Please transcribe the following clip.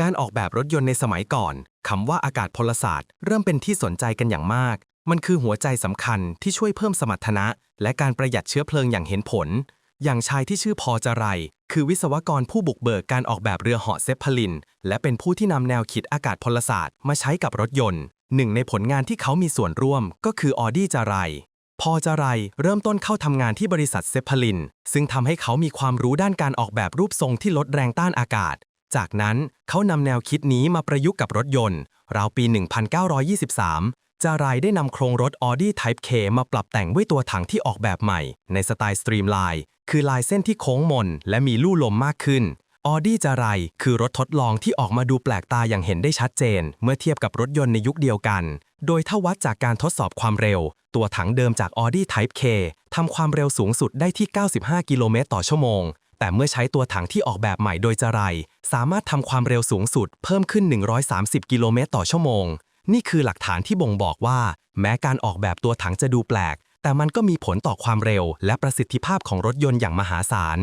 การออกแบบรถยนต์ในสมัยก่อนคำว่าอากาศพลศาสตร์ เริ่มเป็นที่สนใจกันอย่างมาก มันคือหัวใจสำคัญที่ช่วยเพิ่มสมรรถนะ และการประหยัดเชื้อเพลิงอย่างเห็นผล อย่างชายที่ชื่อพอจไรคือวิศวกรผู้บุกเบิกการออกแบบเรือเหาะเซปพลิน และเป็นผู้ที่นำแนวคิดอากาศพลศาสตร์มาใช้กับรถยนต์ หนึ่งในผลงานที่เขามีส่วนร่วมก็คือออดี้จารายพอจารายเริ่มต้นเข้าทำงานที่บริษัทเซปพลิน ซึ่งทำให้เขามีความรู้ด้านการออกแบบรูปทรงที่ลดแรงต้านอากาศ จากนั้นเขานำแนวคิดนี้มาประยุกต์กับรถยนต์ ราวปี 1923 จารายได้นำโครงรถ Audi Type K มาปรับแต่งด้วยตัวถังที่ออกแบบใหม่ ในสไตล์สตรีมไลน์คือลายเส้นที่โค้งมน และมีลู่ลมมากขึ้น Audi จารายคือรถทดลองที่ออกมาดูแปลกตาอย่างเห็นได้ชัดเจน เมื่อเทียบกับรถยนต์ในยุคเดียวกัน โดยถ้าวัดจากการทดสอบความเร็ว ตัวถังเดิมจาก Audi Type K ทำความเร็วสูงสุดได้ที่ 95 กิโลเมตรต่อชั่วโมง แต่เมื่อใช้ตัวถังที่ออกแบบใหม่โดยจรายสามารถทำความเร็วสูงสุดเพิ่มขึ้น 130 กิโลเมตรต่อชั่วโมง นี่คือหลักฐานที่บ่งบอกว่า แม้การออกแบบตัวถังจะดูแปลก แต่มันก็มีผลต่อความเร็วและประสิทธิภาพของรถยนต์อย่างมหาศาล